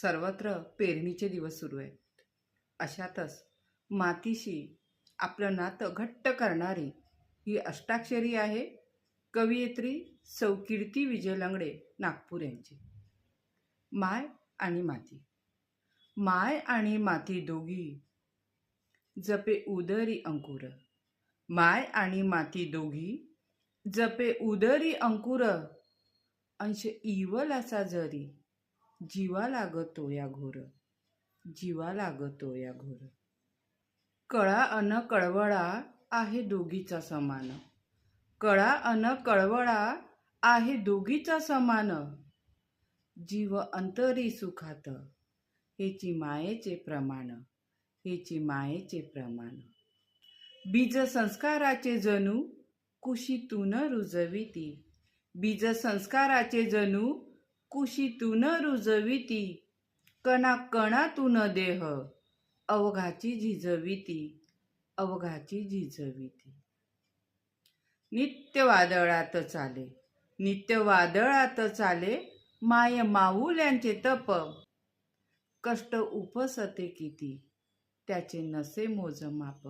सर्वत्र पेरणीचे दिवस सुरू आहेत. अशातच मातीशी आपलं नातं घट्ट करणारी ही अष्टाक्षरी आहे कवयित्री सौ कीर्ती विजय लंगडे नागपूर यांची. माय आणि माती. माय आणि माती दोघी जपे उदरी अंकुर. माय आणि माती दोघी जपे उदरी अंकुर. अंश इवल असा जरी जीवा लागतो या घोर. जीवा लागतो या घोर. कळा अन कळवळा आहे दोघीचा समान. कळा अन कळवळा आहे दोघीचा समान. जीव अंतरी सुखात. हेची मायेचे प्रमाण. हेची मायेचे प्रमाण. बीज संस्काराचे जणू कुशीतून रुजविती. बीज संस्काराचे जणू कुशीतून रुजविती कणा कणातून देह. अवघाची झिजविती अवघाची झिजविती. नित्य वादळात चाले नित्य वादळात चाले माय माऊल्यांचे तप. कष्ट उपसते किती त्याचे नसे मोजमाप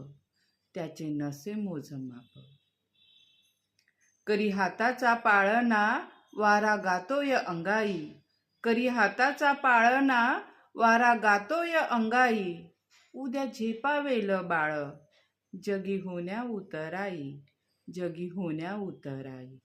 त्याचे नसे मोजमाप करी हाताचा पाळणा वारा गातोय अंगाई. करी हाताचा पाळणा वारा गातोय अंगाई. उद्या झेपावेल बाळ. जगी होण्या उतराई जगी होण्या उतराई.